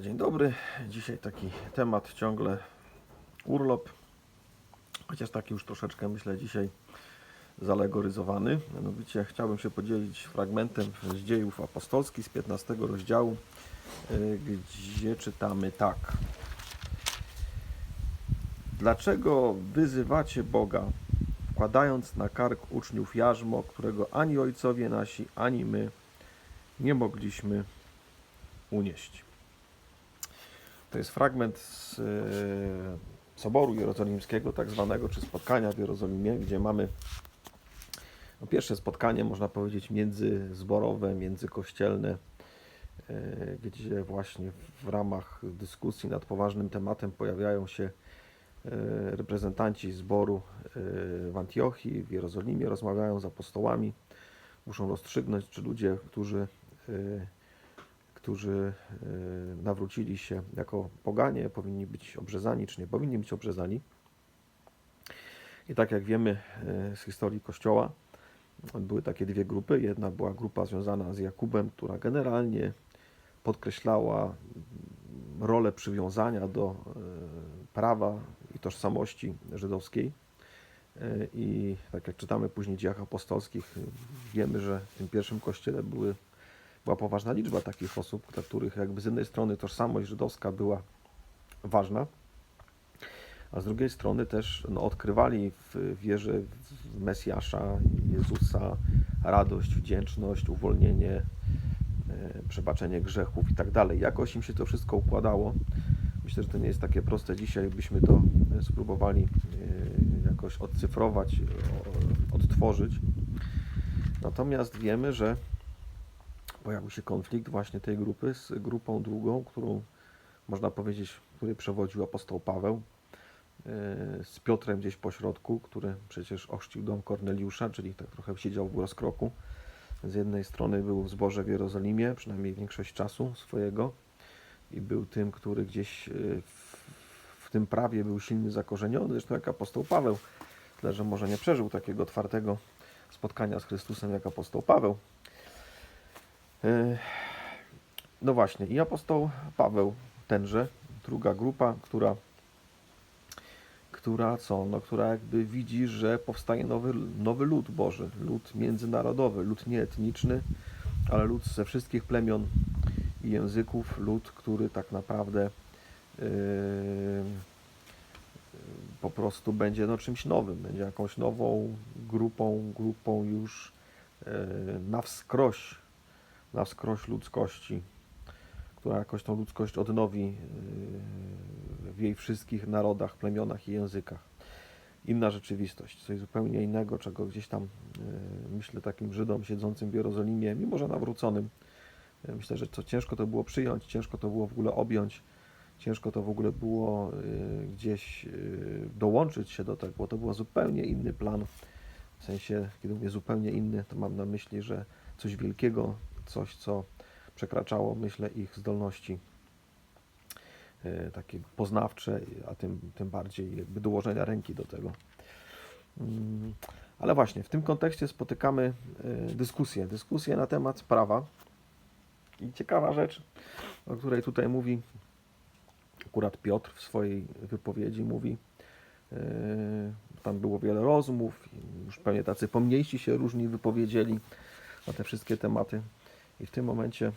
Dzień dobry. Dzisiaj taki temat ciągle urlop, chociaż taki już troszeczkę myślę dzisiaj zalegoryzowany. Mianowicie chciałbym się podzielić fragmentem z dziejów apostolskich z 15 rozdziału, y, gdzie czytamy tak. Dlaczego wyzywacie Boga, wkładając na kark uczniów jarzmo, którego ani ojcowie nasi, ani my nie mogliśmy unieść? To jest fragment z e, Soboru Jerozolimskiego, tak zwanego, czy spotkania w Jerozolimie, gdzie mamy no, pierwsze spotkanie, można powiedzieć, międzyzborowe, międzykościelne, e, gdzie właśnie w ramach dyskusji nad poważnym tematem pojawiają się e, reprezentanci zboru w Antiochii, w Jerozolimie, rozmawiają z apostołami, muszą rozstrzygnąć, czy ludzie, którzy którzy e, nawrócili się jako poganie, powinni być obrzezani, czy nie powinni być obrzezani. I tak jak wiemy e, z historii Kościoła, były takie dwie grupy. Jedna była grupa związana z Jakubem, która generalnie podkreślała mm, rolę przywiązania do e, prawa i tożsamości żydowskiej. I tak jak czytamy później w dziejach apostolskich, wiemy, że w tym pierwszym kościele były była poważna liczba takich osób, dla których jakby z jednej strony tożsamość żydowska była ważna, a z drugiej strony też no, odkrywali w wierze w Mesjasza, Jezusa radość, wdzięczność, uwolnienie, e, przebaczenie grzechów i tak dalej. Jakoś im się to wszystko układało. Myślę, że to nie jest takie proste dzisiaj, byśmy to spróbowali e, jakoś odcyfrować, odtworzyć. Natomiast wiemy, że pojawił się konflikt właśnie tej grupy z grupą drugą, którą można powiedzieć, której przewodził apostoł Paweł, e, z Piotrem gdzieś po środku, który przecież ochrzcił dom Korneliusza, czyli tak trochę siedział w rozkroku. Z jednej strony był w zborze w Jerozolimie, przynajmniej większość czasu swojego i był tym, który gdzieś e, w, w tym prawie był silnie zakorzeniony, zresztą jak apostoł Paweł, tyle że może nie przeżył takiego otwartego spotkania z Chrystusem jak apostoł Paweł, No właśnie, i apostoł Paweł tenże, druga grupa, która, która co, no, która jakby widzi, że powstaje nowy, nowy lud Boży, lud międzynarodowy, lud nieetniczny, ale lud ze wszystkich plemion i języków, lud, który tak naprawdę yy, po prostu będzie no, czymś nowym, będzie jakąś nową grupą, grupą już yy, na wskroś na wskroś ludzkości, która jakoś tą ludzkość odnowi yy, w jej wszystkich narodach, plemionach i językach. Inna rzeczywistość, coś zupełnie innego, czego gdzieś tam, yy, myślę, takim Żydom siedzącym w Jerozolimie, mimo że nawróconym, yy, myślę, że to ciężko to było przyjąć, ciężko to było w ogóle objąć, ciężko to w ogóle było gdzieś dołączyć się do tego, bo to był zupełnie inny plan. W sensie, kiedy mówię zupełnie inny, to mam na myśli, że coś wielkiego, coś, co przekraczało, myślę, ich zdolności e, takie poznawcze, a tym, tym bardziej jakby dołożenia ręki do tego. Mm, Ale właśnie, w tym kontekście spotykamy e, dyskusję, dyskusję na temat prawa. I ciekawa rzecz, o której tutaj mówi akurat Piotr w swojej wypowiedzi mówi, e, tam było wiele rozmów, już pewnie tacy pomniejsi się różni wypowiedzieli na te wszystkie tematy. I w tym momencie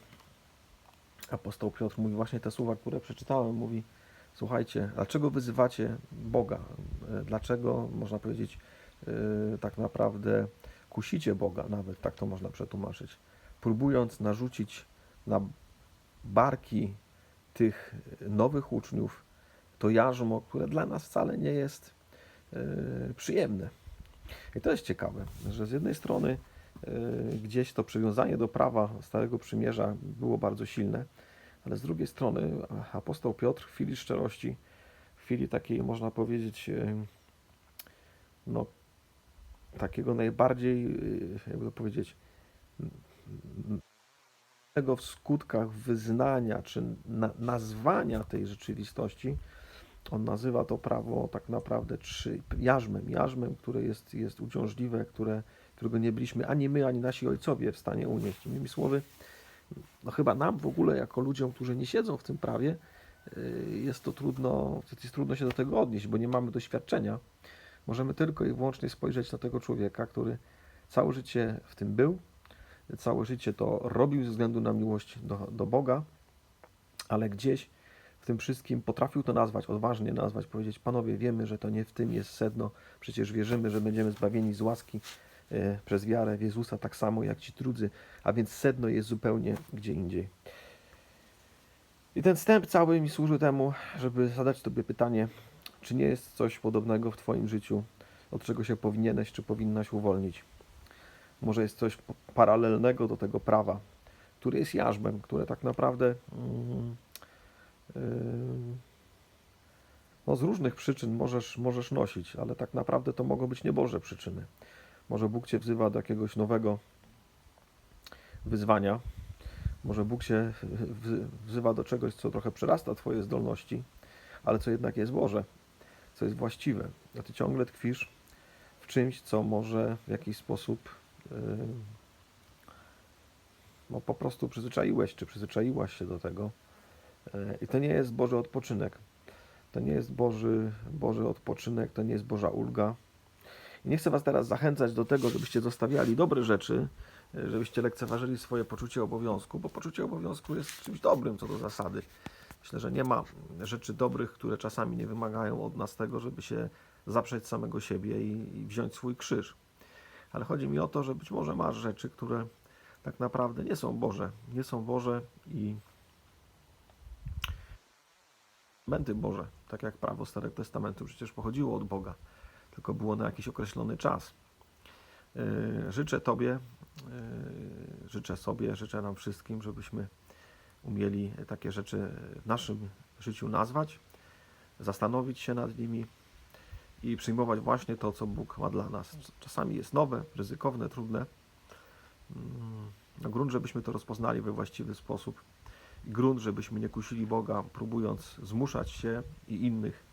apostoł Piotr mówi właśnie te słowa, które przeczytałem. Mówi, słuchajcie, dlaczego wyzywacie Boga? E, Dlaczego, można powiedzieć, e, tak naprawdę kusicie Boga, nawet tak to można przetłumaczyć, próbując narzucić na barki tych nowych uczniów to jarzmo, które dla nas wcale nie jest e, przyjemne. I to jest ciekawe, że z jednej strony gdzieś to przywiązanie do prawa Starego Przymierza było bardzo silne, ale z drugiej strony apostoł Piotr w chwili szczerości, w chwili takiej, można powiedzieć, y, no, takiego najbardziej, y, jakby powiedzieć, tego w skutkach wyznania czy na, nazwania tej rzeczywistości, on nazywa to prawo tak naprawdę trzy, jarzmem, jarzmem, które jest, jest uciążliwe, które, którego nie byliśmy ani my, ani nasi ojcowie w stanie unieść. Innymi słowy, no chyba nam w ogóle, jako ludziom, którzy nie siedzą w tym prawie, y, jest to trudno, jest trudno się do tego odnieść, bo nie mamy doświadczenia. Możemy tylko i wyłącznie spojrzeć na tego człowieka, który całe życie w tym był, całe życie to robił ze względu na miłość do, do Boga, ale gdzieś w tym wszystkim potrafił to nazwać, odważnie nazwać, powiedzieć: Panowie, wiemy, że to nie w tym jest sedno, przecież wierzymy, że będziemy zbawieni z łaski przez wiarę w Jezusa, tak samo jak ci drudzy, a więc sedno jest zupełnie gdzie indziej. I ten wstęp cały mi służy temu, żeby zadać Tobie pytanie, czy nie jest coś podobnego w Twoim życiu, od czego się powinieneś czy powinnaś uwolnić. Może jest coś paralelnego do tego prawa, które jest jarzmem, które tak naprawdę yy, no z różnych przyczyn możesz, możesz nosić, ale tak naprawdę to mogą być nieboże przyczyny. Może Bóg Cię wzywa do jakiegoś nowego wyzwania, może Bóg Cię wzywa do czegoś, co trochę przerasta Twoje zdolności, ale co jednak jest Boże, co jest właściwe. A Ty ciągle tkwisz w czymś, co może w jakiś sposób yy, no po prostu przyzwyczaiłeś, czy przyzwyczaiłaś się do tego. Yy, I to nie jest Boży odpoczynek. To nie jest Boży, Boży odpoczynek, to nie jest Boża ulga. Nie chcę Was teraz zachęcać do tego, żebyście zostawiali dobre rzeczy, yy, żebyście lekceważyli swoje poczucie obowiązku, bo poczucie obowiązku jest czymś dobrym co do zasady. Myślę, że nie ma rzeczy dobrych, które czasami nie wymagają od nas tego, żeby się zaprzeć samego siebie i, i wziąć swój krzyż. Ale chodzi mi o to, że być może masz rzeczy, które tak naprawdę nie są Boże. Nie są Boże i męty Boże, tak jak prawo Starego Testamentu przecież pochodziło od Boga, tylko było na jakiś określony czas. Yy, Życzę Tobie, yy, życzę sobie, życzę nam wszystkim, żebyśmy umieli takie rzeczy w naszym życiu nazwać, zastanowić się nad nimi i przyjmować właśnie to, co Bóg ma dla nas. Czasami jest nowe, ryzykowne, trudne. Mm, No, grunt, żebyśmy to rozpoznali we właściwy sposób. Grunt, żebyśmy nie kusili Boga, próbując zmuszać się i innych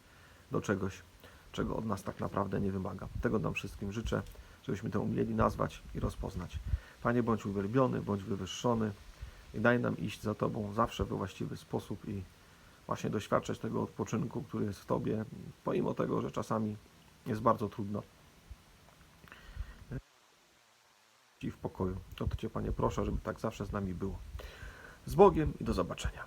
do czegoś, czego od nas tak naprawdę nie wymaga. Tego nam wszystkim życzę, żebyśmy to umieli nazwać i rozpoznać. Panie, bądź uwielbiony, bądź wywyższony i daj nam iść za Tobą zawsze we właściwy sposób i właśnie doświadczać tego odpoczynku, który jest w Tobie, pomimo tego, że czasami jest bardzo trudno. I w pokoju. O to Cię, Panie, proszę, żeby tak zawsze z nami było. Z Bogiem i do zobaczenia.